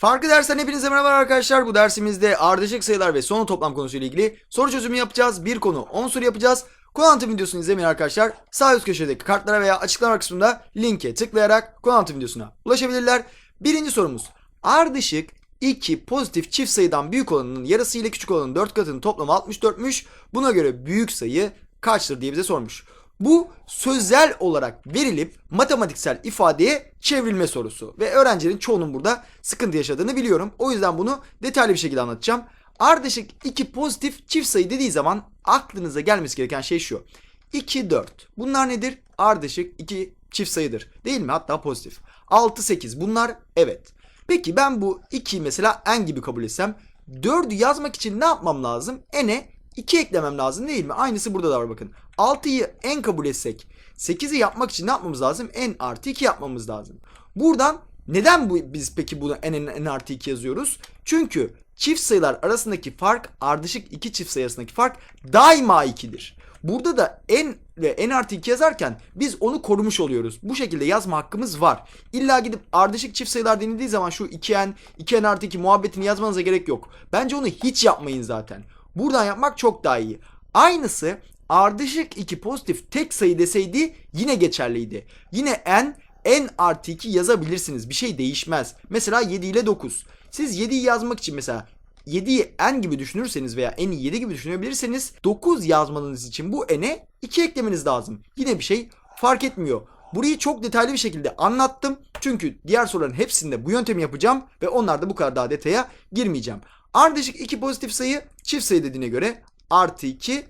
Farklı dersten hepinize merhaba arkadaşlar. Bu dersimizde ardışık sayılar ve sonu toplam konusuyla ilgili soru çözümü yapacağız. Bir konu 10 soru yapacağız. Konu anlatım videosunu izlemeyen arkadaşlar sağ üst köşedeki kartlara veya açıklama kısmında linke tıklayarak konu anlatım videosuna ulaşabilirler. Birinci sorumuz. Ardışık 2 pozitif çift sayıdan büyük olanının yarısı ile küçük olanın 4 katının toplamı 64'müş. Buna göre büyük sayı kaçtır diye bize sormuş. Bu sözel olarak verilip matematiksel ifadeye çevrilme sorusu. Ve öğrencilerin çoğunun burada sıkıntı yaşadığını biliyorum. O yüzden bunu detaylı bir şekilde anlatacağım. Ardışık iki pozitif çift sayı dediği zaman aklınıza gelmesi gereken şey şu. 2, 4. Bunlar nedir? Ardışık iki çift sayıdır. Değil mi? Hatta pozitif. 6, 8. Bunlar evet. Peki ben bu 2'yi mesela n gibi kabul etsem 4'ü yazmak için ne yapmam lazım? n'e 2 eklemem lazım değil mi? Aynısı burada da var bakın. 6'yı n kabul etsek 8'i yapmak için ne yapmamız lazım? n artı 2 yapmamız lazım. Buradan neden bu, biz peki bunu n, n, n artı 2 yazıyoruz? Çünkü çift sayılar arasındaki fark ardışık iki çift sayı arasındaki fark daima 2'dir. Burada da n ve n artı 2 yazarken biz onu korumuş oluyoruz. Bu şekilde yazma hakkımız var. İlla gidip ardışık çift sayılar denildiği zaman şu 2n, 2n artı 2 muhabbetini yazmanıza gerek yok. Bence onu hiç yapmayın zaten. Buradan yapmak çok daha iyi. Aynısı ardışık 2 pozitif tek sayı deseydi yine geçerliydi. Yine n, n artı 2 yazabilirsiniz. Bir şey değişmez. Mesela 7 ile 9. Siz 7'yi yazmak için mesela 7'yi n gibi düşünürseniz veya n'i 7 gibi düşünebilirseniz 9 yazmanız için bu n'e 2 eklemeniz lazım. Yine bir şey fark etmiyor. Burayı çok detaylı bir şekilde anlattım. Çünkü diğer soruların hepsinde bu yöntemi yapacağım ve onlarda bu kadar daha detaya girmeyeceğim. Ardışık 2 pozitif sayı çift sayı dediğine göre artı 2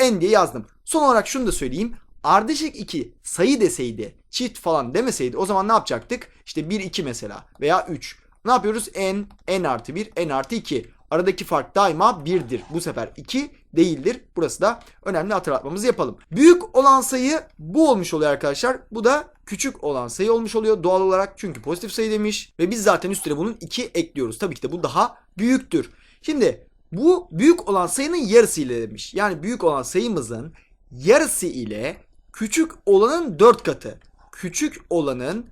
n diye yazdım. Son olarak şunu da söyleyeyim. Ardışık 2 sayı deseydi çift falan demeseydi o zaman ne yapacaktık? İşte 1 2 mesela veya 3. Ne yapıyoruz? n, n artı 1, n artı 2. Aradaki fark daima 1'dir. Bu sefer 2 değildir. Burası da önemli hatırlatmamızı yapalım. Büyük olan sayı bu olmuş oluyor arkadaşlar. Bu da küçük olan sayı olmuş oluyor doğal olarak. Çünkü pozitif sayı demiş. Ve biz zaten üstüne bunun 2 ekliyoruz. Tabii ki de bu daha büyüktür. Şimdi bu büyük olan sayının yarısı ile demiş. Yani büyük olan sayımızın yarısı ile küçük olanın 4 katı. Küçük olanın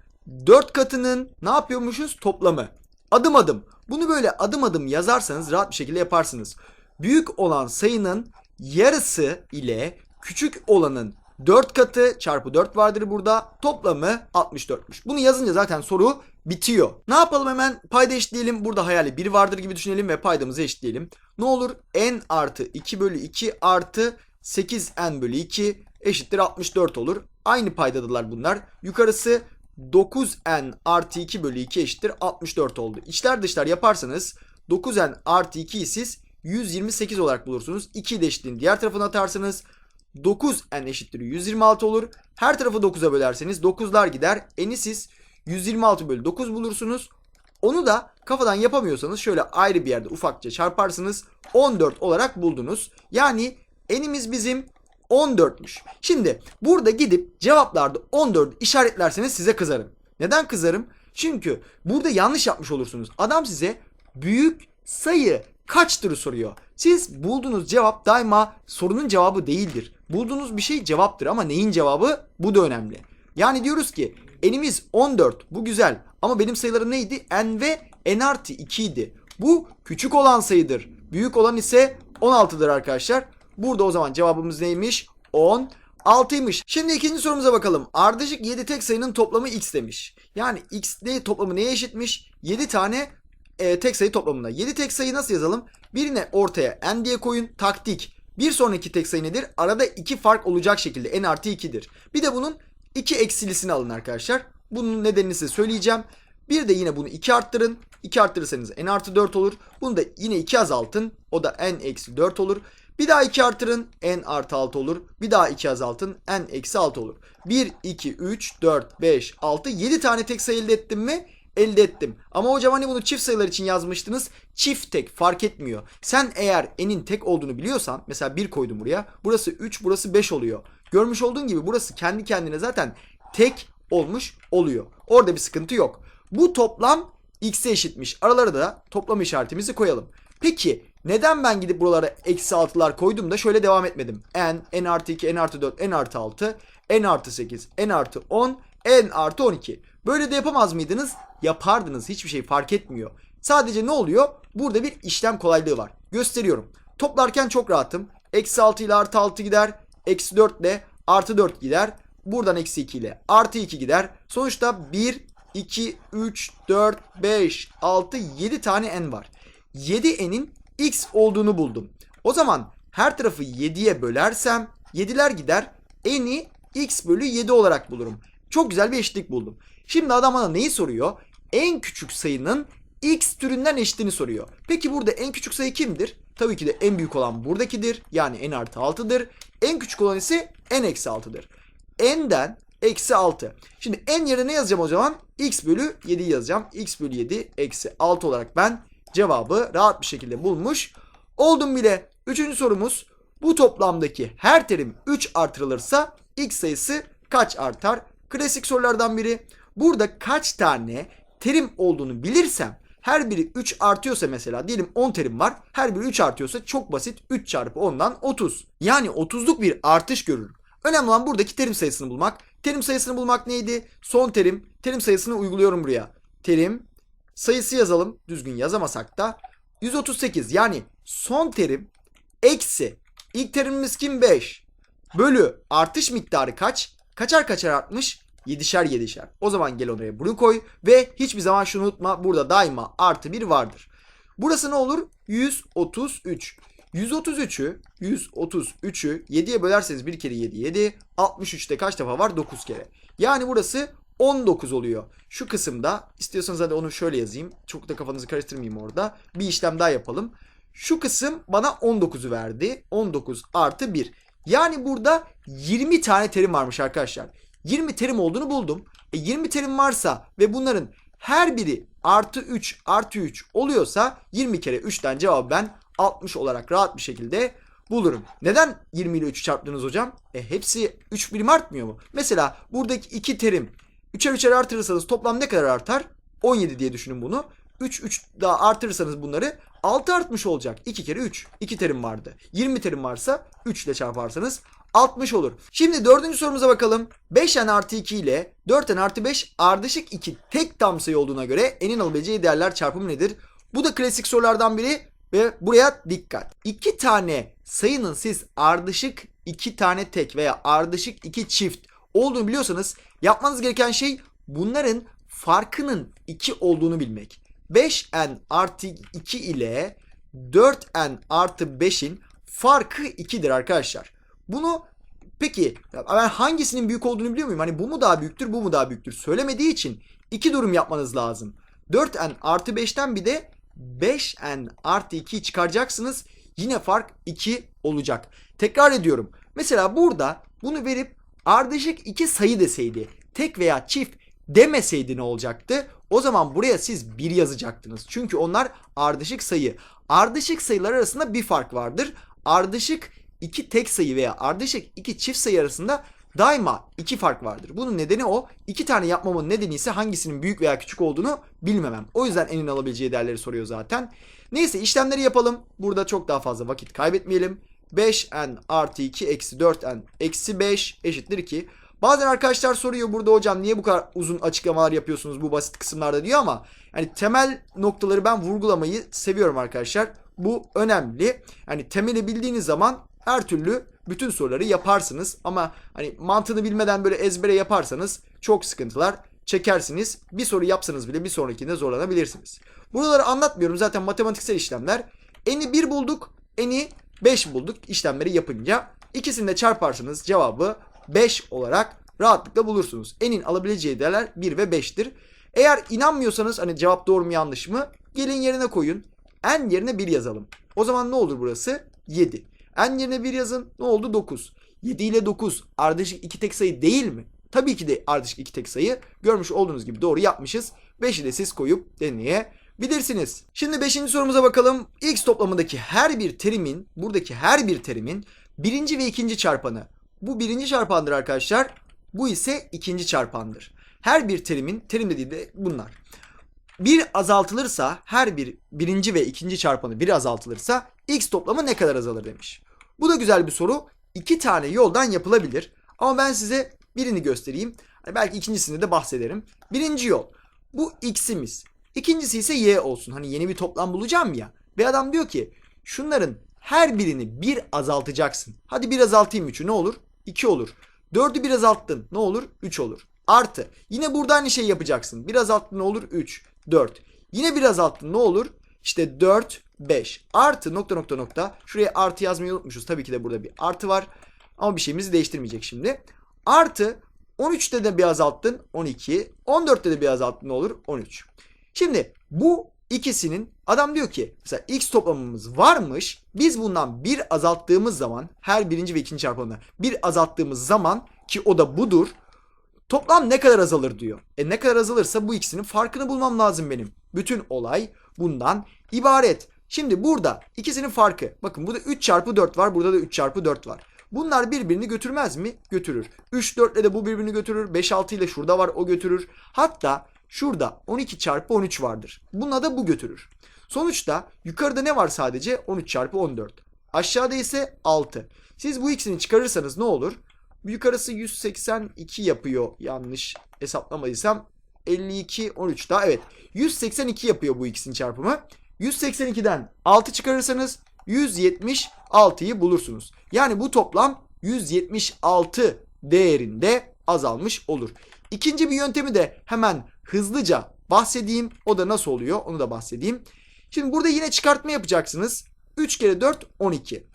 4 katının ne yapıyormuşuz? Toplamı. Adım adım. Bunu böyle adım adım yazarsanız rahat bir şekilde yaparsınız. Büyük olan sayının yarısı ile küçük olanın 4 katı çarpı 4 vardır burada. Toplamı 64'müş. Bunu yazınca zaten soru bitiyor. Ne yapalım hemen payda eşitleyelim. Burada hayali 1 vardır gibi düşünelim ve paydamızı eşitleyelim. Ne olur? n artı 2 bölü 2 artı 8n bölü 2 eşittir 64 olur. Aynı paydadalar bunlar. Yukarısı 9n artı 2 bölü 2 eşittir 64 oldu. İçler dışlar yaparsanız 9n artı 2'yi siz 128 olarak bulursunuz. 2'yi de eşitliğin diğer tarafına atarsanız 9n eşittir 126 olur. Her tarafı 9'a bölerseniz 9'lar gider. N'i siz 126 bölü 9 bulursunuz. Onu da kafadan yapamıyorsanız şöyle ayrı bir yerde ufakça çarparsınız. 14 olarak buldunuz. Yani n'imiz bizim 14'müş. Şimdi burada gidip cevaplarda 14 işaretlerseniz size kızarım. Neden kızarım? Çünkü burada yanlış yapmış olursunuz. Adam size büyük sayı kaçtır soruyor. Siz bulduğunuz cevap daima sorunun cevabı değildir. Bulduğunuz bir şey cevaptır ama neyin cevabı? Bu da önemli. Yani diyoruz ki n'imiz 14 bu güzel ama benim sayılarım neydi? n ve n artı 2 idi. Bu küçük olan sayıdır. Büyük olan ise 16'dır arkadaşlar. Burada o zaman cevabımız neymiş? 10. 6'ymış. Şimdi ikinci sorumuza bakalım. Ardışık 7 tek sayının toplamı x demiş. Yani x ne toplamı neye eşitmiş? 7 tane e, tek sayı toplamına. 7 tek sayı nasıl yazalım? Birine ortaya n diye koyun. Taktik. Bir sonraki tek sayı nedir? Arada 2 fark olacak şekilde n artı 2'dir. Bir de bunun 2 eksilisini alın arkadaşlar. Bunun nedenini size söyleyeceğim. Bir de yine bunu 2 arttırın. 2 arttırırsanız n artı 4 olur. Bunu da yine 2 azaltın. O da n eksi 4 olur. Bir daha 2 artırın n artı 6 olur. Bir daha 2 azaltın n eksi 6 olur. 1, 2, 3, 4, 5, 6, 7 tane tek sayı elde ettim mi? Elde ettim. Ama hocam hani bunu çift sayılar için yazmıştınız. Çift tek fark etmiyor. Sen eğer n'in tek olduğunu biliyorsan mesela 1 koydum buraya. Burası 3 burası 5 oluyor. Görmüş olduğun gibi burası kendi kendine zaten tek olmuş oluyor. Orada bir sıkıntı yok. Bu toplam x'e eşitmiş. Aralara da toplam işaretimizi koyalım. Peki neden ben gidip buralara eksi 6'lar koydum da şöyle devam etmedim? n, n artı 2, n artı 4, n artı 6, n artı 8, n artı 10, n artı 12. Böyle de yapamaz mıydınız? Yapardınız. Hiçbir şey fark etmiyor. Sadece ne oluyor? Burada bir işlem kolaylığı var. Gösteriyorum. Toplarken çok rahatım. Eksi 6 ile artı 6 gider. Eksi 4 ile artı 4 gider. Buradan eksi 2 ile artı 2 gider. Sonuçta 1, 2, 3, 4, 5, 6, 7 tane n var. 7n'in x olduğunu buldum. O zaman her tarafı 7'ye bölersem 7'ler gider. N'i x bölü 7 olarak bulurum. Çok güzel bir eşitlik buldum. Şimdi adam bana neyi soruyor? En küçük sayının x türünden eşitini soruyor. Peki burada en küçük sayı kimdir? Tabii ki de en büyük olan buradakidir. Yani n artı 6'dır. En küçük olan ise n eksi 6'dır. n'den eksi 6. Şimdi n yerine ne yazacağım o zaman? x bölü 7 yazacağım. x bölü 7 eksi 6 olarak ben cevabı rahat bir şekilde bulmuş oldum bile. Üçüncü sorumuz bu toplamdaki her terim 3 artırılırsa x sayısı kaç artar? Klasik sorulardan biri. Burada kaç tane terim olduğunu bilirsem her biri 3 artıyorsa mesela diyelim 10 terim var. Her biri 3 artıyorsa çok basit 3 çarpı 10'dan 30. Yani 30'luk bir artış görürüm. Önemli olan buradaki terim sayısını bulmak. Terim sayısını bulmak neydi? Son terim. Terim sayısını uyguluyorum buraya. Terim sayısı yazalım. Düzgün yazamasak da 138 yani son terim eksi ilk terimimiz kim 5 bölü artış miktarı kaç? Kaçar kaçar artmış? 7'şer 7'şer. O zaman gel oraya bunu koy ve hiçbir zaman şunu unutma burada daima artı 1 vardır. Burası ne olur? 133. 133'ü 133'ü 7'ye bölerseniz bir kere 7 7 63'te kaç defa var? 9 kere. Yani burası 19 oluyor. Şu kısımda istiyorsanız hadi onu şöyle yazayım. Çok da kafanızı karıştırmayayım orada. Bir işlem daha yapalım. Şu kısım bana 19'u verdi. 19 artı 1. Yani burada 20 tane terim varmış arkadaşlar. 20 terim olduğunu buldum. E 20 terim varsa ve bunların her biri artı 3 artı 3 oluyorsa 20 kere 3'ten cevabı ben 60 olarak rahat bir şekilde bulurum. Neden 20 ile 3 çarptınız hocam? E hepsi 3 birim artmıyor mu? Mesela buradaki 2 terim 3'er 3'er artırırsanız toplam ne kadar artar? 17 diye düşünün bunu. 3 3 daha artırırsanız bunları 6 artmış olacak. 2 kere 3. 2 terim vardı. 20 terim varsa 3 ile çarparsanız 60 olur. Şimdi dördüncü sorumuza bakalım. 5n artı 2 ile 4n artı 5 ardışık 2 tek tam sayı olduğuna göre n'in alabileceği değerler çarpımı nedir? Bu da klasik sorulardan biri ve buraya dikkat. 2 tane sayının siz ardışık 2 tane tek veya ardışık 2 çift olduğunu biliyorsanız yapmanız gereken şey bunların farkının 2 olduğunu bilmek. 5n artı 2 ile 4n artı 5'in farkı 2'dir arkadaşlar. Bunu peki ben hangisinin büyük olduğunu biliyor muyum? Hani bu mu daha büyüktür bu mu daha büyüktür söylemediği için iki durum yapmanız lazım. 4n artı 5'ten bir de 5n artı 2'yi çıkaracaksınız. Yine fark 2 olacak. Tekrar ediyorum. Mesela burada bunu verip ardışık iki sayı deseydi tek veya çift demeseydi ne olacaktı? O zaman buraya siz 1 yazacaktınız. Çünkü onlar ardışık sayı. Ardışık sayılar arasında bir fark vardır. Ardışık iki tek sayı veya ardışık iki çift sayı arasında daima iki fark vardır. Bunun nedeni o. İki tane yapmamın nedeni ise hangisinin büyük veya küçük olduğunu bilmemem. O yüzden enin alabileceği değerleri soruyor zaten. Neyse işlemleri yapalım. Burada çok daha fazla vakit kaybetmeyelim. 5n artı 2 eksi 4n eksi 5 eşittir 2. Bazen arkadaşlar soruyor burada hocam niye bu kadar uzun açıklamalar yapıyorsunuz bu basit kısımlarda diyor ama yani temel noktaları ben vurgulamayı seviyorum arkadaşlar. Bu önemli. Yani temeli bildiğiniz zaman her türlü bütün soruları yaparsınız ama hani mantığını bilmeden böyle ezbere yaparsanız çok sıkıntılar çekersiniz. Bir soru yapsanız bile bir sonrakinde zorlanabilirsiniz. Buraları anlatmıyorum zaten matematiksel işlemler. Eni 1 bulduk, eni 5 bulduk işlemleri yapınca. İkisini de çarparsanız cevabı 5 olarak rahatlıkla bulursunuz. Enin alabileceği değerler 1 ve 5'tir. Eğer inanmıyorsanız hani cevap doğru mu yanlış mı? Gelin yerine koyun. En yerine 1 yazalım. O zaman ne olur burası? 7. En yerine 1 yazın. Ne oldu? 9. 7 ile 9 ardışık iki tek sayı değil mi? Tabii ki de ardışık iki tek sayı. Görmüş olduğunuz gibi doğru yapmışız. 5'i de siz koyup deneyebilirsiniz. Şimdi 5. sorumuza bakalım. X toplamındaki her bir terimin, buradaki her bir terimin birinci ve ikinci çarpanı. Bu birinci çarpandır arkadaşlar. Bu ise ikinci çarpandır. Her bir terimin, terim dediği de bunlar. Bir azaltılırsa her bir birinci ve ikinci çarpanı bir azaltılırsa x toplamı ne kadar azalır demiş. Bu da güzel bir soru. İki tane yoldan yapılabilir. Ama ben size birini göstereyim. Hani belki ikincisinde de bahsederim. Birinci yol. Bu x'imiz. İkincisi ise y olsun. Hani yeni bir toplam bulacağım ya. Ve adam diyor ki şunların her birini bir azaltacaksın. Hadi bir azaltayım 3'ü ne olur? 2 olur. 4'ü bir azalttın ne olur? 3 olur. Artı. Yine burada aynı şeyi yapacaksın. Bir azalttın ne olur? 3, 4. Yine bir azalttın ne olur? İşte 4, 5. Artı nokta nokta nokta. Şuraya artı yazmayı unutmuşuz. Tabii ki de burada bir artı var. Ama bir şeyimizi değiştirmeyecek şimdi. Artı 13'te de bir azalttın 12. 14'te de bir azalttın ne olur? 13. Şimdi bu ikisinin adam diyor ki mesela x toplamımız varmış. Biz bundan bir azalttığımız zaman her birinci ve ikinci çarpanında bir azalttığımız zaman ki o da budur. Toplam ne kadar azalır diyor. E ne kadar azalırsa bu ikisinin farkını bulmam lazım benim. Bütün olay bundan ibaret. Şimdi burada ikisinin farkı. Bakın burada 3 çarpı 4 var. Burada da 3 çarpı 4 var. Bunlar birbirini götürmez mi? Götürür. 3 4 ile de bu birbirini götürür. 5 6 ile şurada var o götürür. Hatta şurada 12 çarpı 13 vardır. Bununla da bu götürür. Sonuçta yukarıda ne var sadece? 13 çarpı 14. Aşağıda ise 6. Siz bu ikisini çıkarırsanız ne olur? Yukarısı 182 yapıyor yanlış hesaplamadıysam. 52 13 daha evet. 182 yapıyor bu ikisinin çarpımı. 182'den 6 çıkarırsanız 176'yı bulursunuz. Yani bu toplam 176 değerinde azalmış olur. İkinci bir yöntemi de hemen hızlıca bahsedeyim. O da nasıl oluyor onu da bahsedeyim. Şimdi burada yine çıkartma yapacaksınız. 3 kere 4 12.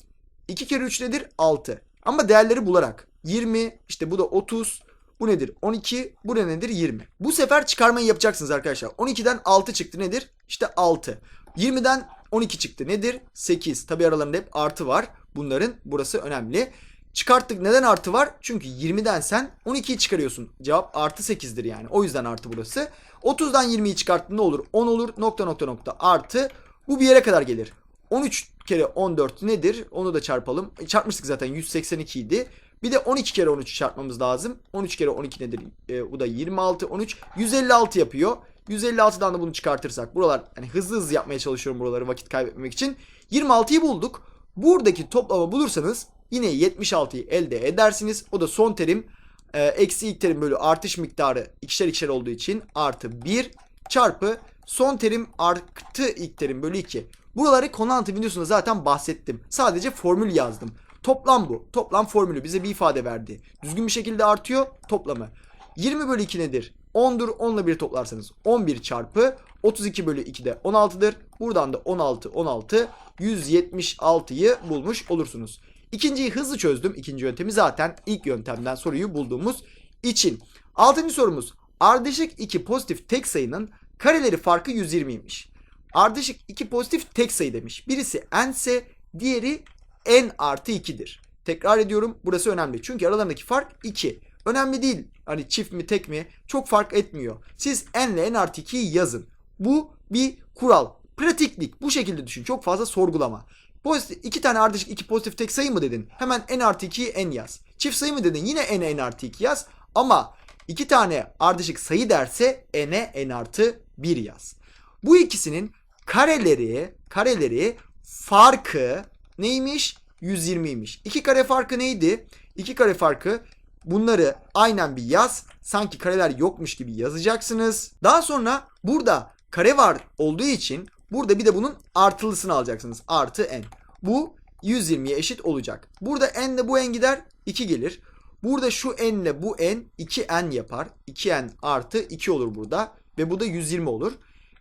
2 kere 3 nedir? 6. Ama değerleri bularak. 20 işte bu da 30. Bu nedir? 12. Bu ne nedir? 20. Bu sefer çıkarmayı yapacaksınız arkadaşlar. 12'den 6 çıktı nedir? İşte 6. 20'den 12 çıktı nedir? 8. Tabi aralarında hep artı var. Bunların burası önemli. Çıkarttık. Neden artı var? Çünkü 20'den sen 12'yi çıkarıyorsun. Cevap artı 8'dir yani. O yüzden artı burası. 30'dan 20'yi çıkarttın ne olur? 10 olur. Nokta nokta nokta artı. Bu bir yere kadar gelir. 13 kere 14 nedir? Onu da çarpalım. E, Çarpmıştık zaten 182 idi. Bir de 12 kere 13'ü çarpmamız lazım. 13 kere 12 nedir? E, bu da 26, 13. 156 yapıyor. 156'dan da bunu çıkartırsak. Buralar hani hızlı hızlı yapmaya çalışıyorum buraları vakit kaybetmemek için. 26'yı bulduk. Buradaki toplamı bulursanız yine 76'yı elde edersiniz. O da son terim. E, eksi ilk terim bölü artış miktarı ikişer ikişer olduğu için artı 1 çarpı son terim artı ilk terim bölü 2. Buraları konu anlatım videosunda zaten bahsettim. Sadece formül yazdım. Toplam bu. Toplam formülü bize bir ifade verdi. Düzgün bir şekilde artıyor toplamı. 20 bölü 2 nedir? 10'dur. 10 ile 1 toplarsanız 11 çarpı 32 bölü 2 de 16'dır. Buradan da 16 16 176'yı bulmuş olursunuz. İkinciyi hızlı çözdüm. İkinci yöntemi zaten ilk yöntemden soruyu bulduğumuz için. Altıncı sorumuz. Ardışık iki pozitif tek sayının kareleri farkı 120'ymiş. Ardışık iki pozitif tek sayı demiş. Birisi n ise diğeri n artı 2'dir. Tekrar ediyorum burası önemli. Çünkü aralarındaki fark 2. Önemli değil. Hani çift mi tek mi çok fark etmiyor. Siz n ile n artı 2'yi yazın. Bu bir kural. Pratiklik. Bu şekilde düşün. Çok fazla sorgulama. Pozitif, iki tane ardışık iki pozitif tek sayı mı dedin? Hemen n artı 2'yi n yaz. Çift sayı mı dedin? Yine n n artı 2 yaz. Ama iki tane ardışık sayı derse n'e n artı 1 yaz. Bu ikisinin kareleri kareleri farkı neymiş? 120'ymiş. İki kare farkı neydi? İki kare farkı bunları aynen bir yaz. Sanki kareler yokmuş gibi yazacaksınız. Daha sonra burada kare var olduğu için burada bir de bunun artılısını alacaksınız. Artı n. Bu 120'ye eşit olacak. Burada n ile bu n gider 2 gelir. Burada şu n ile bu n 2n yapar. 2n artı 2 olur burada. Ve bu da 120 olur.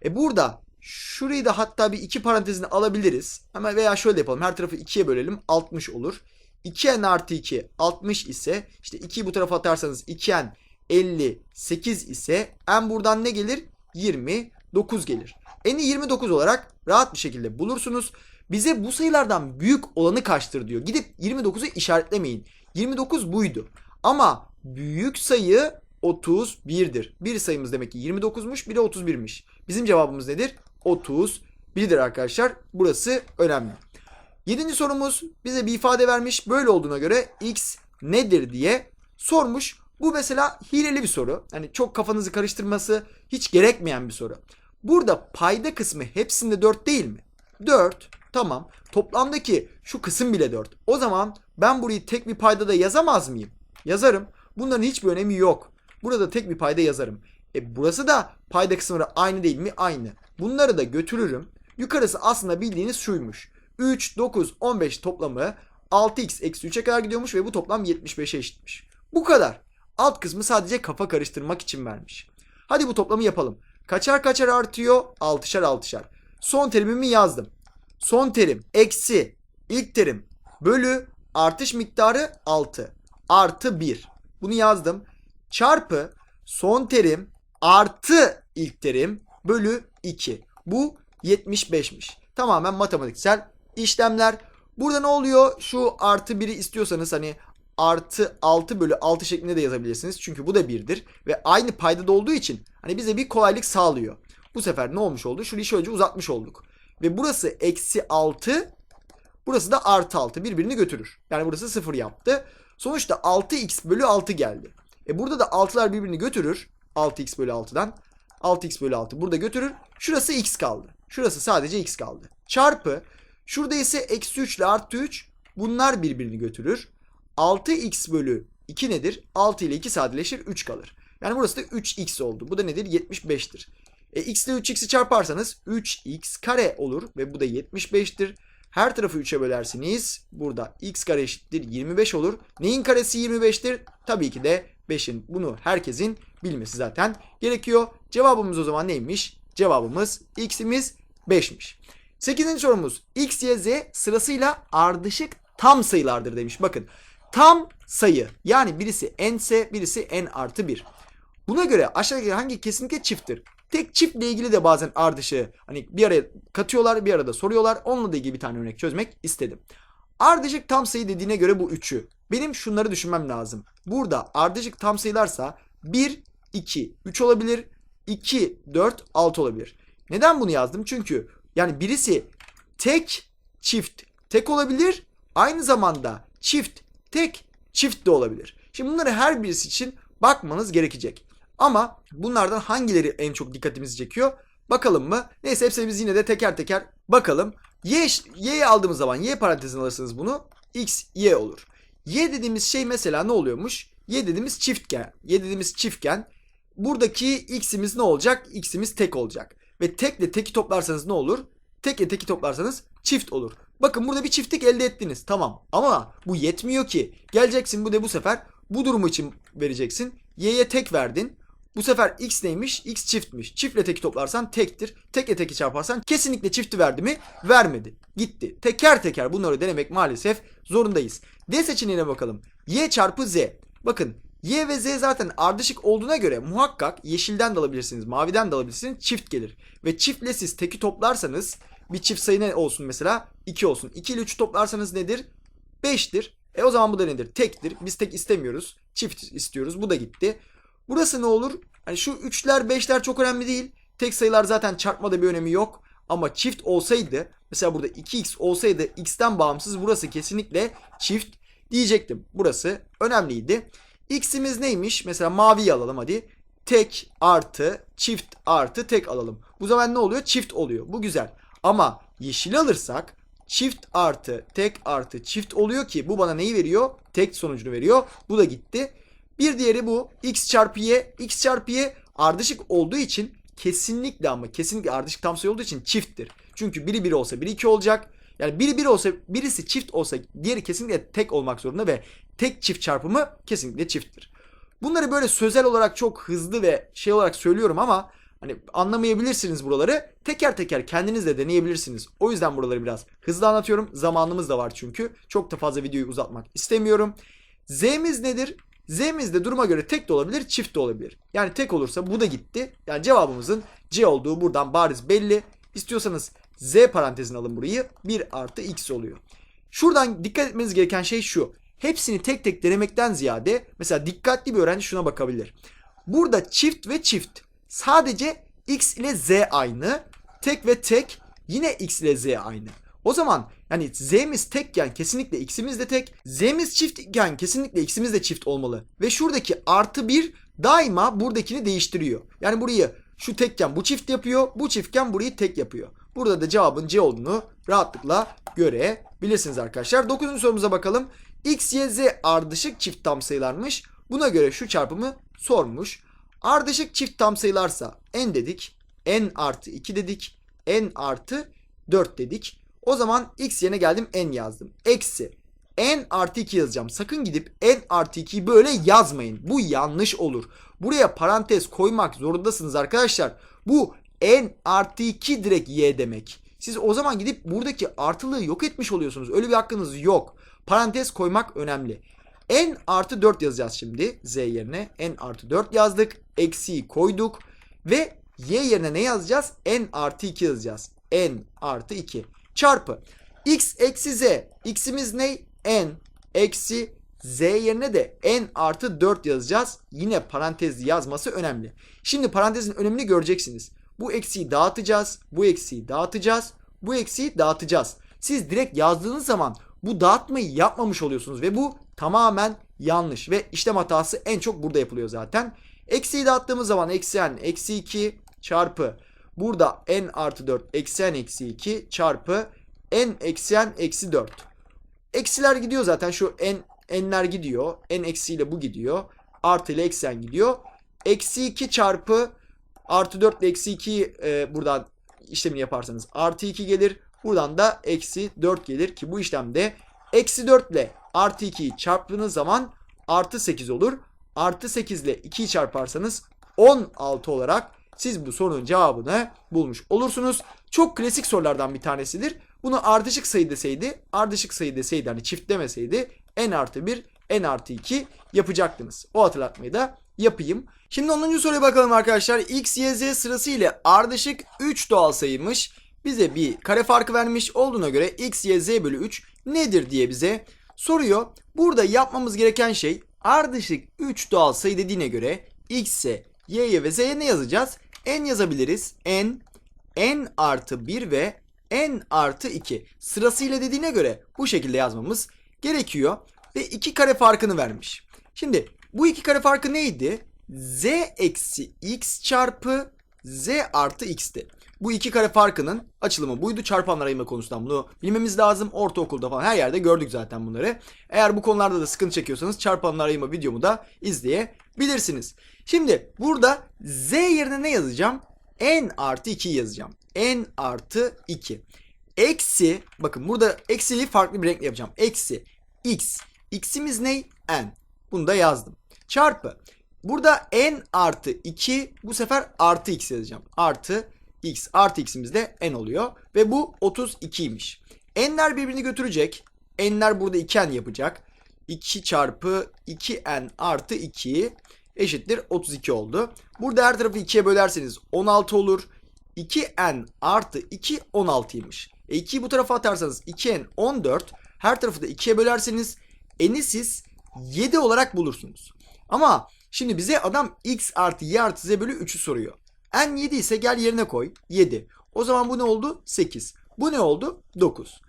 E burada şurayı da hatta bir iki parantezine alabiliriz. Hemen veya şöyle yapalım. Her tarafı 2'ye bölelim. 60 olur. 2n artı 2 60 ise işte 2'yi bu tarafa atarsanız 2n 58 ise n buradan ne gelir? 29 gelir. N'i 29 olarak rahat bir şekilde bulursunuz. Bize bu sayılardan büyük olanı kaçtır diyor. Gidip 29'u işaretlemeyin. 29 buydu. Ama büyük sayı 31'dir. Bir sayımız demek ki 29'muş bir de 31'miş. Bizim cevabımız nedir? 31'dir arkadaşlar. Burası önemli. Yedinci sorumuz bize bir ifade vermiş. Böyle olduğuna göre x nedir diye sormuş. Bu mesela hileli bir soru. Hani çok kafanızı karıştırması hiç gerekmeyen bir soru. Burada payda kısmı hepsinde 4 değil mi? 4. Tamam. Toplamdaki şu kısım bile 4. O zaman ben burayı tek bir payda da yazamaz mıyım? Yazarım. Bunların hiçbir önemi yok. Burada tek bir payda yazarım. E burası da payda kısımları aynı değil mi? Aynı. Bunları da götürürüm. Yukarısı aslında bildiğiniz şuymuş. 3, 9, 15 toplamı 6x eksi 3'e kadar gidiyormuş ve bu toplam 75'e eşitmiş. Bu kadar. Alt kısmı sadece kafa karıştırmak için vermiş. Hadi bu toplamı yapalım. Kaçar kaçar artıyor? 6'şar 6'şar. Son terimimi yazdım. Son terim eksi ilk terim bölü artış miktarı 6 artı 1. Bunu yazdım. Çarpı son terim artı ilk terim bölü 2. Bu 75'miş. Tamamen matematiksel işlemler. Burada ne oluyor? Şu artı 1'i istiyorsanız hani artı 6 bölü 6 şeklinde de yazabilirsiniz. Çünkü bu da 1'dir. Ve aynı paydada olduğu için hani bize bir kolaylık sağlıyor. Bu sefer ne olmuş oldu? Şurayı şöylece uzatmış olduk. Ve burası eksi 6 burası da artı 6 birbirini götürür. Yani burası 0 yaptı. Sonuçta 6x bölü 6 geldi. E burada da 6'lar birbirini götürür. 6x bölü 6'dan. 6x bölü 6 burada götürür. Şurası x kaldı. Şurası sadece x kaldı. Çarpı. Şurada ise eksi 3 ile artı 3. Bunlar birbirini götürür. 6x bölü 2 nedir? 6 ile 2 sadeleşir 3 kalır. Yani burası da 3x oldu. Bu da nedir? 75'tir. E, x ile 3x'i çarparsanız 3x kare olur ve bu da 75'tir. Her tarafı 3'e bölersiniz. Burada x kare eşittir 25 olur. Neyin karesi 25'tir? Tabii ki de 5'in. Bunu herkesin bilmesi zaten gerekiyor. Cevabımız o zaman neymiş? Cevabımız x'imiz 5'miş. 8. sorumuz x, y, z sırasıyla ardışık tam sayılardır demiş. Bakın tam sayı yani birisi n ise birisi n artı 1. Buna göre aşağıdaki hangi kesinlikle çifttir? Tek çiftle ilgili de bazen ardışığı hani bir araya katıyorlar bir arada soruyorlar. Onunla da ilgili bir tane örnek çözmek istedim. Ardışık tam sayı dediğine göre bu 3'ü. Benim şunları düşünmem lazım. Burada ardışık tam sayılarsa 1, 2, 3 olabilir. 2, 4, 6 olabilir. Neden bunu yazdım? Çünkü yani birisi tek, çift, tek olabilir. Aynı zamanda çift, tek, çift de olabilir. Şimdi bunları her birisi için bakmanız gerekecek. Ama bunlardan hangileri en çok dikkatimizi çekiyor? Bakalım mı? Neyse hepsini biz yine de teker teker bakalım. Y, y'yi aldığımız zaman y parantezine alırsınız bunu. X, y olur. Y dediğimiz şey mesela ne oluyormuş? Y dediğimiz çiftgen. Y dediğimiz çiftgen. Buradaki x'imiz ne olacak? X'imiz tek olacak. Ve tekle teki toplarsanız ne olur? Tekle teki toplarsanız çift olur. Bakın burada bir çiftlik elde ettiniz. Tamam. Ama bu yetmiyor ki. Geleceksin bu de bu sefer bu durumu için vereceksin. Y'ye tek verdin. Bu sefer x neymiş? X çiftmiş. Çiftle teki toplarsan tektir. Tekle teki çarparsan kesinlikle çifti verdi mi? Vermedi. Gitti. Teker teker bunları denemek maalesef zorundayız. D seçeneğine bakalım. Y çarpı Z. Bakın Y ve Z zaten ardışık olduğuna göre muhakkak yeşilden de alabilirsiniz, maviden de alabilirsiniz. Çift gelir. Ve çiftle siz teki toplarsanız bir çift sayı ne olsun mesela? 2 olsun. 2 ile 3'ü toplarsanız nedir? 5'tir. E o zaman bu da nedir? Tektir. Biz tek istemiyoruz. Çift istiyoruz. Bu da gitti. Burası ne olur? Hani şu 3'ler 5'ler çok önemli değil. Tek sayılar zaten çarpmada bir önemi yok. Ama çift olsaydı mesela burada 2x olsaydı x'ten bağımsız burası kesinlikle çift diyecektim. Burası önemliydi. X'imiz neymiş? Mesela maviyi alalım hadi. Tek artı çift artı tek alalım. Bu zaman ne oluyor? Çift oluyor. Bu güzel. Ama yeşil alırsak çift artı tek artı çift oluyor ki bu bana neyi veriyor? Tek sonucunu veriyor. Bu da gitti. Bir diğeri bu. X çarpı Y. X çarpı Y ardışık olduğu için kesinlikle ama kesinlikle ardışık tam sayı olduğu için çifttir. Çünkü biri 1 olsa biri 2 olacak. Yani biri 1 olsa birisi çift olsa diğeri kesinlikle tek olmak zorunda ve tek çift çarpımı kesinlikle çifttir. Bunları böyle sözel olarak çok hızlı ve şey olarak söylüyorum ama hani anlamayabilirsiniz buraları. Teker teker kendiniz de deneyebilirsiniz. O yüzden buraları biraz hızlı anlatıyorum. Zamanımız da var çünkü. Çok da fazla videoyu uzatmak istemiyorum. Z'miz nedir? Z'miz de duruma göre tek de olabilir, çift de olabilir. Yani tek olursa bu da gitti. Yani cevabımızın C olduğu buradan bariz belli. İstiyorsanız Z parantezine alın burayı. 1 artı X oluyor. Şuradan dikkat etmeniz gereken şey şu. Hepsini tek tek denemekten ziyade mesela dikkatli bir öğrenci şuna bakabilir. Burada çift ve çift. Sadece X ile Z aynı. Tek ve tek yine X ile Z aynı. O zaman yani Z'miz tekken kesinlikle X'imiz de tek. Z'miz çiftken kesinlikle X'imiz de çift olmalı. Ve şuradaki artı 1 daima buradakini değiştiriyor. Yani burayı şu tekken bu çift yapıyor. Bu çiftken burayı tek yapıyor. Burada da cevabın C olduğunu rahatlıkla görebilirsiniz arkadaşlar. 9. sorumuza bakalım. X, Y, Z ardışık çift tam sayılarmış. Buna göre şu çarpımı sormuş. Ardışık çift tam sayılarsa n dedik. n artı 2 dedik. n artı 4 dedik. O zaman x yerine geldim n yazdım. Eksi n artı 2 yazacağım. Sakın gidip n artı 2'yi böyle yazmayın. Bu yanlış olur. Buraya parantez koymak zorundasınız arkadaşlar. Bu n artı 2 direkt y demek. Siz o zaman gidip buradaki artılığı yok etmiş oluyorsunuz. Öyle bir hakkınız yok. Parantez koymak önemli. n artı 4 yazacağız şimdi. z yerine n artı 4 yazdık. Eksiği koyduk. Ve y yerine ne yazacağız? n artı 2 yazacağız. n artı 2 çarpı x eksi z. x'imiz ne? n eksi z yerine de n artı 4 yazacağız. Yine parantez yazması önemli. Şimdi parantezin önemini göreceksiniz. Bu eksiği dağıtacağız. Bu eksiği dağıtacağız. Bu eksiği dağıtacağız. Siz direkt yazdığınız zaman bu dağıtmayı yapmamış oluyorsunuz ve bu tamamen yanlış ve işlem hatası en çok burada yapılıyor zaten. Eksiği dağıttığımız zaman eksi n eksi 2 çarpı burada n artı 4 eksi n eksi 2 çarpı n eksi n eksi 4. Eksiler gidiyor zaten şu n n'ler gidiyor. n eksiyle bu gidiyor. Artı ile eksi n gidiyor. Eksi 2 çarpı artı 4 ile eksi 2 e, buradan işlemini yaparsanız artı 2 gelir. Buradan da eksi 4 gelir ki bu işlemde eksi 4 ile artı 2'yi çarptığınız zaman artı 8 olur. Artı 8 ile 2'yi çarparsanız 16 olarak siz bu sorunun cevabını bulmuş olursunuz. Çok klasik sorulardan bir tanesidir. Bunu ardışık sayı deseydi, ardışık sayı deseydi hani çift demeseydi n artı 1, n artı 2 yapacaktınız. O hatırlatmayı da yapayım. Şimdi 10. soruya bakalım arkadaşlar. X, Y, Z sırası ile ardışık 3 doğal sayıymış. Bize bir kare farkı vermiş olduğuna göre X, Y, Z bölü 3 nedir diye bize soruyor. Burada yapmamız gereken şey ardışık 3 doğal sayı dediğine göre X'e, Y'ye ve Z'ye ne yazacağız? N yazabiliriz. N, N artı 1 ve N artı 2 sırasıyla dediğine göre bu şekilde yazmamız gerekiyor. Ve iki kare farkını vermiş. Şimdi bu iki kare farkı neydi? Z eksi X çarpı Z artı X'ti. Bu iki kare farkının açılımı buydu. Çarpanlar ayırma konusundan bunu bilmemiz lazım. Ortaokulda falan her yerde gördük zaten bunları. Eğer bu konularda da sıkıntı çekiyorsanız çarpanlar ayırma videomu da izleyebilirsiniz. Şimdi burada Z yerine ne yazacağım? N artı 2 yazacağım. N artı 2. Eksi bakın burada eksiliği farklı bir renkle yapacağım. Eksi X. X'imiz ne? N. Bunu da yazdım. Çarpı. Burada N artı 2 bu sefer artı X yazacağım. Artı X. Artı X'imiz de N oluyor. Ve bu 32'ymiş. N'ler birbirini götürecek. N'ler burada 2N yapacak. 2 çarpı 2N artı 2 eşittir 32 oldu. Burada her tarafı 2'ye bölerseniz 16 olur. 2n artı 2 16'ymış. E 2'yi bu tarafa atarsanız 2n 14. Her tarafı da 2'ye bölerseniz n'i siz 7 olarak bulursunuz. Ama şimdi bize adam x artı y artı z bölü 3'ü soruyor. N 7 ise gel yerine koy 7. O zaman bu ne oldu? 8. Bu ne oldu? 9.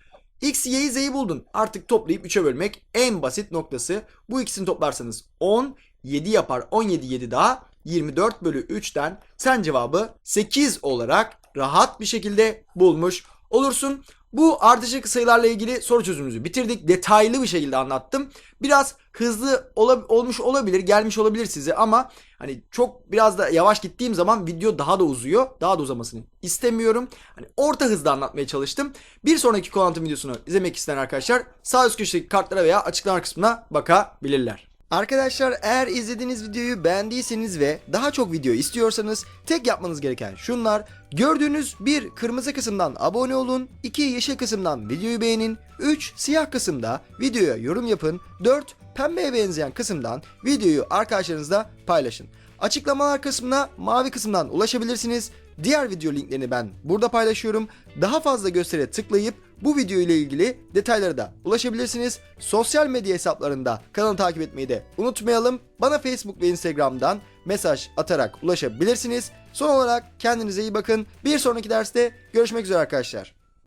X, Y'yi, Z'yi buldun. Artık toplayıp 3'e bölmek en basit noktası. Bu ikisini toplarsanız 10, 7 yapar. 17, 7 daha 24 bölü 3'ten sen cevabı 8 olarak rahat bir şekilde bulmuş olursun. Bu ardışık sayılarla ilgili soru çözümümüzü bitirdik. Detaylı bir şekilde anlattım. Biraz hızlı ola- olmuş olabilir, gelmiş olabilir size ama hani çok biraz da yavaş gittiğim zaman video daha da uzuyor. Daha da uzamasını istemiyorum. Hani orta hızda anlatmaya çalıştım. Bir sonraki konu videosunu izlemek isteyen arkadaşlar sağ üst köşedeki kartlara veya açıklama kısmına bakabilirler. Arkadaşlar eğer izlediğiniz videoyu beğendiyseniz ve daha çok video istiyorsanız tek yapmanız gereken şunlar. Gördüğünüz bir kırmızı kısımdan abone olun, iki yeşil kısımdan videoyu beğenin, 3 siyah kısımda videoya yorum yapın, 4 pembeye benzeyen kısımdan videoyu arkadaşlarınızla paylaşın. Açıklamalar kısmına mavi kısımdan ulaşabilirsiniz. Diğer video linklerini ben burada paylaşıyorum. Daha fazla göstere tıklayıp bu video ile ilgili detaylara da ulaşabilirsiniz. Sosyal medya hesaplarında kanalı takip etmeyi de unutmayalım. Bana Facebook ve Instagram'dan mesaj atarak ulaşabilirsiniz. Son olarak kendinize iyi bakın. Bir sonraki derste görüşmek üzere arkadaşlar.